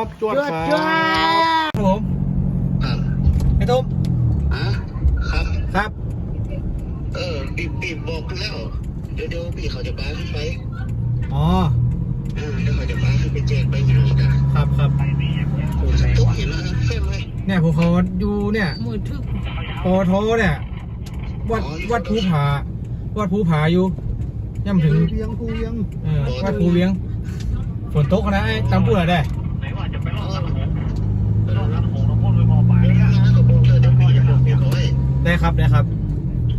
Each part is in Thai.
ครับจวดจวดครับ จวดครับผมครับไอ้ตุ้มอะครับ ครับ เออบีบบีบบอกแล้วเดี๋ยวเดี๋ยวบีเขาจะพาขึ้นไปอ๋ออ่าเดี๋ยวเขาจะพาขึ้นไปแจกใบหนานะครับครับโอ้สตุ๊กเห็นแล้วนะเฟ้มเลยเนี่ยผมเขาอยู่เนี่ย มือทึบปอโทเนี่ย วัดวัดภูผา วัดภูผาอยู่ย่ำถึงเวียงภูเวียงเออวัดภูเวียงฝนตกนะไอ้ตามพูดอะไรได้ ได้ครับได้ครับ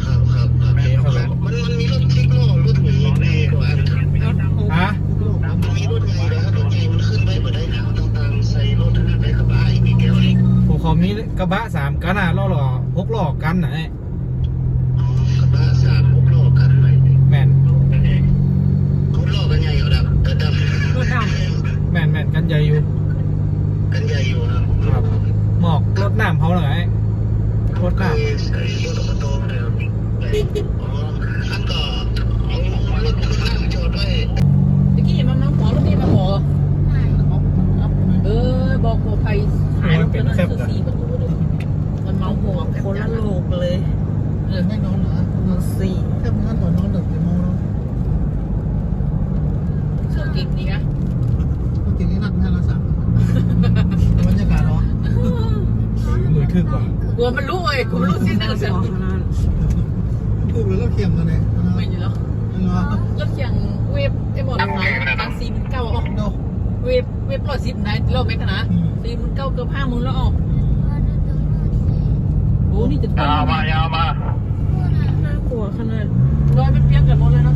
ครับครับครับโอเคครับผมมันมันมีรถทิกล้อรถหนีดีกว่าอันฮะมันมีรถใหญ่นะครับรถใหญ่มันขึ้นไปบ่ได้นะต้องตามใส่รถอันนั้นไปขับไอ้มีแก้วเล็กผมขอมีกระบะสามกันอะล่อหล่อหกล้อกันนะไอ้อ๋อขับบ้าสามพวกล้อกันไปแม่นเขาล้อกันใหญ่เหรอดับแต่ดับรถดแม่นแม่นกันใหญ่อยู่ กันใหญ่อยู่นะครับหมอกรถน้ำเขาเลยไอ้ รถเคน้ยใส่รถอบตมาเลยอ๋ออันก็เอารถข้างจอดไว้ำตะกี้มันน้ำหมอรถนี่มาหมอเออบอกหัวไฟขายรถนั้นคือสี่ประตูเลยมันเมาหัวคนละโลกเลยเออไม่นอนเหรอมันสี่แค่นั้นก่อนนอนดึกกี่โมงแล้วเครื่องกินนี่นะเมื่อกี้นี้นัดแม่ละสามบรรยากาศเหรอำมือทึกว่ะ กลัวมันรู้เว้ยกลัวมันรู้สิ้นเดือนเสียพูดเลยแล้วเคียงกันเลยไม่อยู่แล้วเหรอแล้วเสียงเว็บไอ้หมดเลยตังสี่หมื่นเก้าออกโดเว็บเว็บร้อยสิบไหนเราไม่ขนาดสี่หมื่นเก้าเกือบห้าหมื่นแล้วออกโอ้นี่จะต้นยาวมายาวมาน่ากลัวขนาดร้อยเป็นเปียกกันหมดเลยนะทั้งหมดเนาะจะ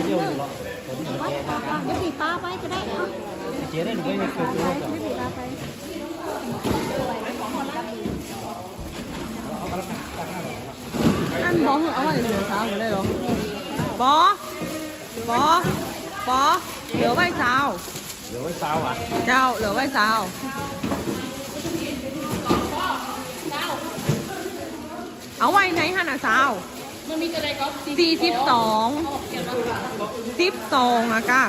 ก่อนค่ะวัดก่อนค่ะไม่ติดป้าไปก็ได้เนาะเจ๊ได้หนูไม่เคยไม่ติดป้าไป อันบอคือเอาไว้เหลือสาวอยู่ได้หรอบอบอบอเหลือไว้สาวเหลือไว้สาวอะเจ้าเหลือไว้สาวเอาไว้ไหนฮะน่ะสาวสี่สิบสองสิบสองอะก้า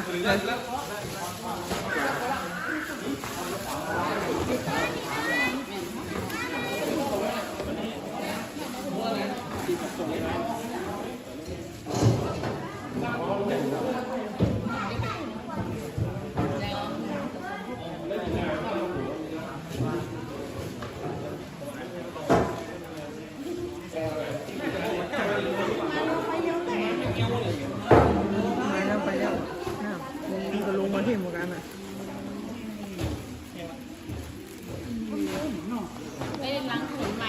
ไปแล้วไปแล้วน่ะลงก็ลงมาที่เหมือนกันอะ ไม่ได้ล้างถนนใหม่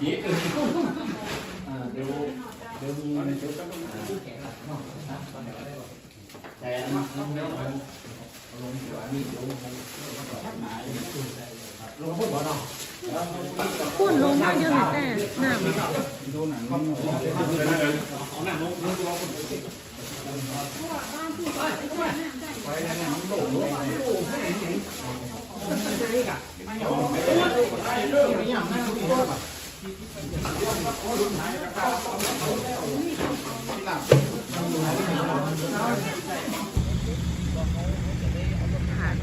dễ thương như là chỗ các bạn anh mặc nó nếu mà luôn kiểu anh đi luôn ขา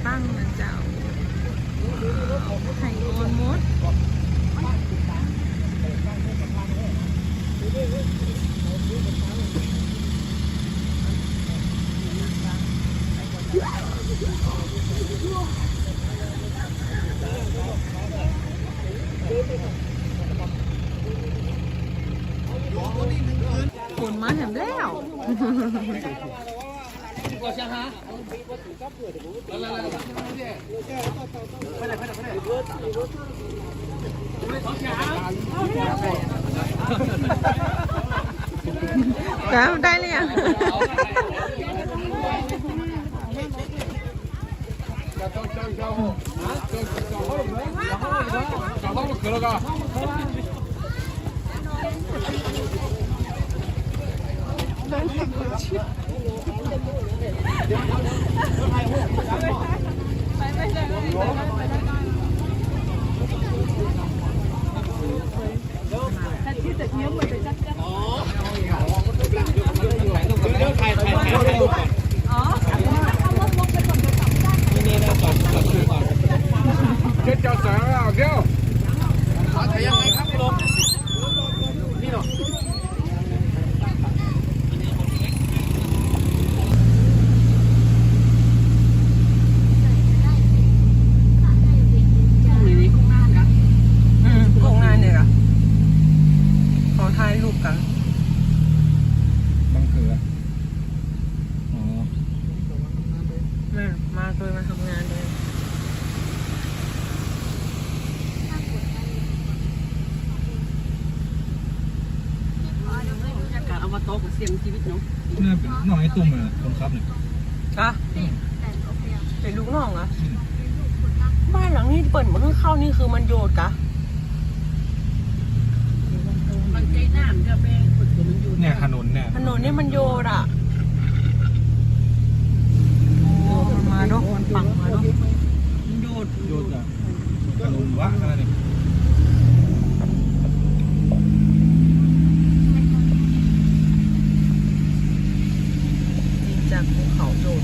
ตั้งนะเจ้าไข่ออนมดฝนมาแถมแล้วแล้วได้เลยอะ เเคยมาทำงานเลยการเอามาตอเสียงชีวิตเนาะน่าเป็นน้องไอ้ตุ่มเลยคนขับเนี่ยค่ะเป็นลูกน้องอะบ้านหลังนี้เปิดหมดทั้งเข้านี่คือมันโยดกะมันใจน้ำจะแม่งเนี่ยถนนเนี่ยถนนนี่มันโยดอะ มาเนาะมันปังมาเนาะโยดโยนจากขนมวะอะไรเนี่ย จริงจากภูเขาโยด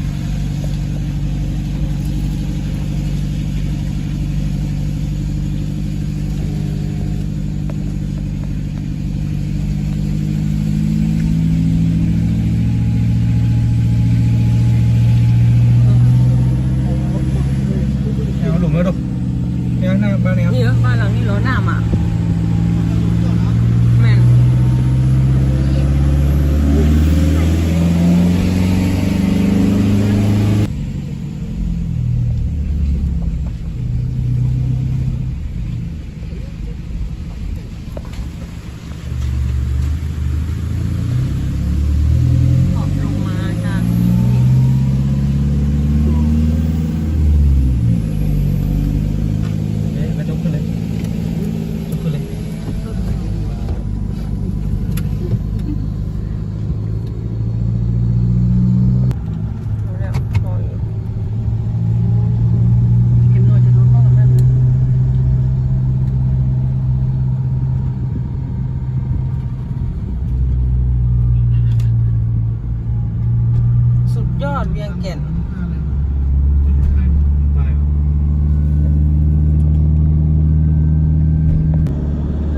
เอาหลุมแล้วดูเนี่ยหน้าบ้านเนี่ยครับ นี่เหรอบ้านหลังนี้เหรอหน้ามาแม่น ออกลงมาจาก เอ๊ะกระจกขึ้นเลยจกขึ้นเลย รู้แล้วพออยู่ เข็มนวดจะโดนเข้ากับนั่นนะ สุดย อดเวียงแก่นไป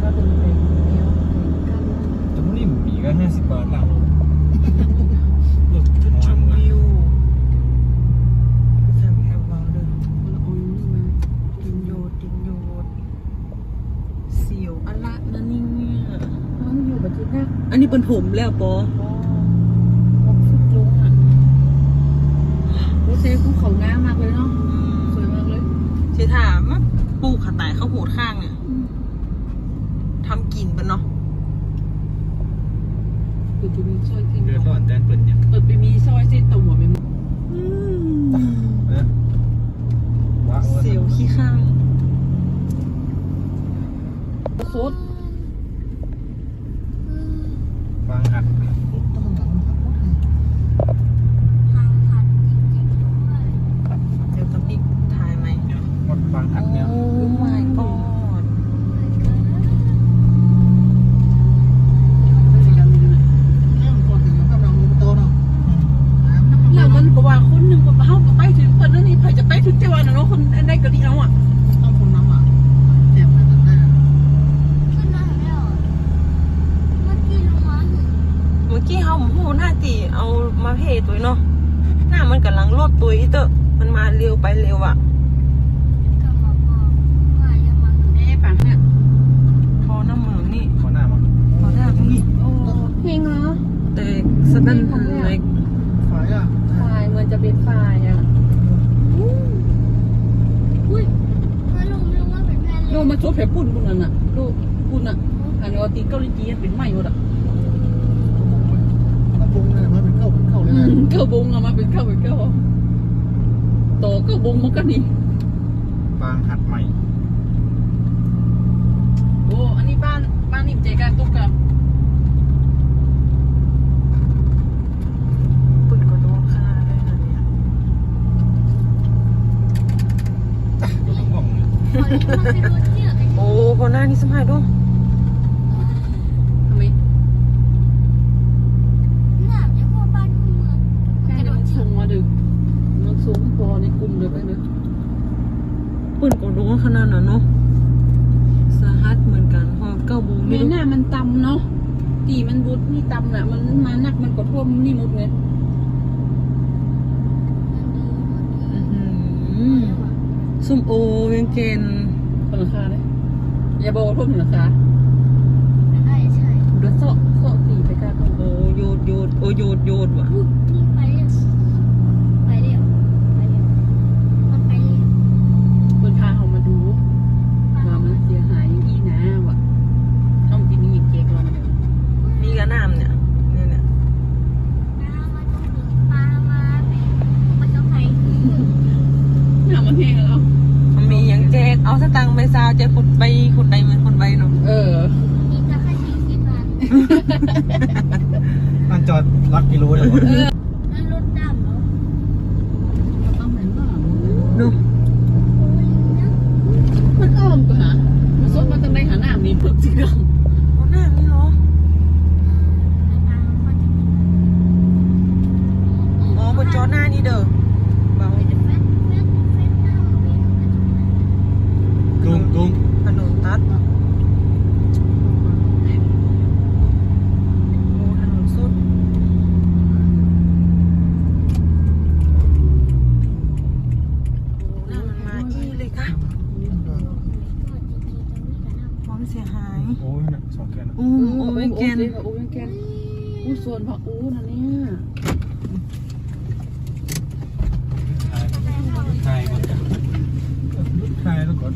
แล้วก็เป็นเป็นเดียวแต่พวกนี้มีก็ห้าสิบบาทหลังจุดชมวิวจำแอบวางเลยคนละองค์นี่มาดินโยดดินโยดเสียวอะละนะนี่เนี่ยมันอยู่บัจจุบันอันนี้เป็นผมแล้วปอ ก็ฟุกลงอะโอ้เซฟภูเขางามมากเลยเนาะ สวยมากเลย สิถามว่าปลูกขาตายข้าวโพดข้างเนี่ยทำกินปะเนาะเปิดไปมีซอยเส้นเดือดร้อนแดนเปิดเนี่ยเปิดไปมีซอยเส้นตรงหัวไม่หมดนะวะเสียวขี้ข้างสดบางหัด เดี๋ยวกับอีกถ่ายไหม เนี่ยหมดบางหัดเนี่ย โอ้ my god แล้วมันก็ว่าคนหนึ่งว่าเฮาก็ไปถึงคนนั้นนี่ใครจะไปถึ งจังหวัดน่ะเนาะคนอันใดก็ดีเอาอะเมื่อกี้เขาหูหน้าตีเอามาเพตัวเนาะหน้ามันกำลังรวบตัวอีเตอะมันมาเร็วไปเร็วอะเอ๊ะปังเนี่ยพอน้ำเมืองนี่ขอหน้ามาพอหน้านี่โอ้เพลงเหรอแต่สนั่นทันเลยฝ่ายเหมือนจะเป็นฝ่ายอะ โลมาโชว์แผลปุ่นปุ่นนั่นน่ะโลปุ่นอะอันนี้ว่าตีเกาหลีจีนเป็นไหมหมดอะอืมเก้าบงเอามาเป็นเก้าเป็นเก้าโตเก้าบงมันก็นี่บางหัดใหม่ โอ้อันนี้บ้านบ้านนี่ใจกลางตุ๊กกับ ปุ่นก็โดนฆ่าได้นะเนี่ย รถหลง ว่องเนี่ยโอ้พอหน้านี่สมัยด้วยทำไมแค่เดี๋ยวมันสูงมาดึกมันสูงพอในกลุ่มเลยไปเลยปุ่นก็โดนขนาดนั้นเนาะสาหัสเหมือนกันพอเก้าโมงเมนี่หน้ามันตำเนาะตีมันบุดนี่ตำน่ะมันมาหนักมันก็ท่วมนี่หมดเลยอื้อหือ ส้มโอเวียงแก่นคนราคาเลยอย่าบอกว่าท่วมถึงราคาเดี๋ยวเสาะเสาะตีไปกลางตรงโอ้โยดโยดโอ้โยดโยดว่ะ เอาสตังค์ไปซาวจะขุดไปขุดใดเหมือนขุดใบเนาะเออ มีจะแค่สี่สิบบาทมันจอดรักกิโลเลยวะ นั่นรถดำเหรอ ประมือนเปล่ม นผักอู้นะเนี่ยถ่ายก่อนถ่ายแล้วก่อน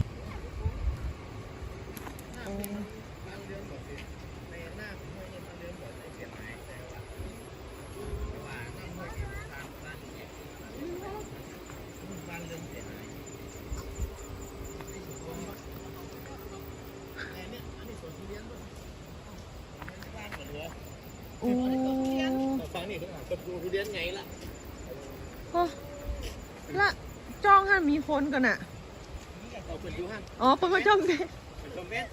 โอ้ นี่จะดูทุเรียนไงล่ะโอ้ละจ้องหันมีคนกันอะเอาเป็นยูฮันอ๋อเปิดมาจ้องเด้เป็นชมเมส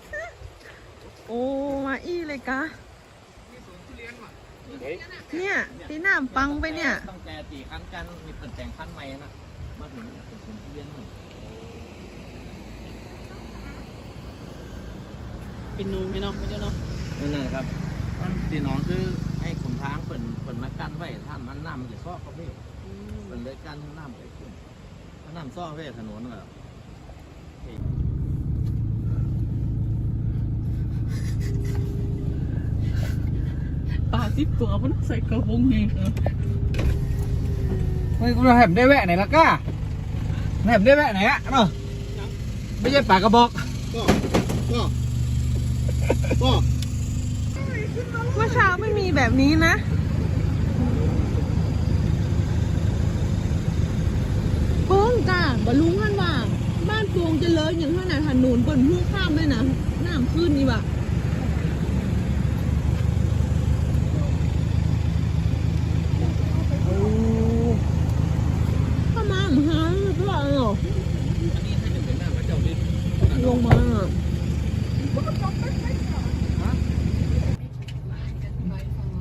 โอ้มาอีเลยกะเฮ้ยเนี่ยตีหน้าปังไปเนี่ยตั้งแต่ตีคันกันมีเปลี่ยนแปลงคันใหม่นะมาถึงเป็นคนทุเรียนหมดเป็นนูไม่เนาะไม่เจ้าเนาะนั่นนะครับมันตีน้องคือ กั้นไว้ท่านมันน้ำมันจะซ้อเขาพี่เปิ่นเลยกั้นน้ำไปขึ้นน้ำซ้อไว้ถนนแบบปลาซิปตัวมันใส่กระบงไงเออเฮ้ยกูแหมได้แวะไหนละก้าแหมได้แวะไหนอะเนาะไม่ใช่ปากกระบอกก็ก็ก็เมื่อเช้าไม่มีแบบนี้นะ โป้งจ้าบลุงท่านว่า บ้านโปงจะเลยอย่างเท่าไหร่ถนนบนผู้ข้ามด้วยนะน้ำขึ้นนี่ว่ะถ้ามาหมาหรือเปล่าเหรอลงมาอะ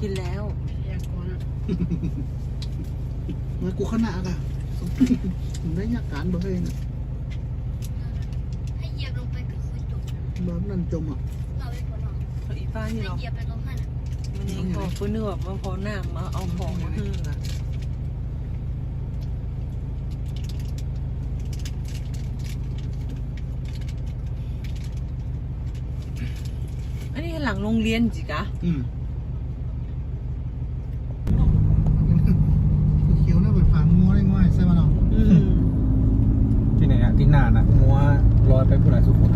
กินแล้ว มันกูขนาดอะผมได้ยากการบ่ เองให้เหยียบลงไปก็คือจบแบบนั้นจมอะเราไปผลหรอกอีป้านี่ให้เนาะเหยียบไปตรงนั้นอะมันยังพอฟื้นเนื้อแบบว่าพอหน้ามาเอาของมาให้อะอันนี้หลังโรงเรียนจิกะอืมเขียวน่าเป็นฟางมัวได้ง่อยใช่ไหมเนาะอืม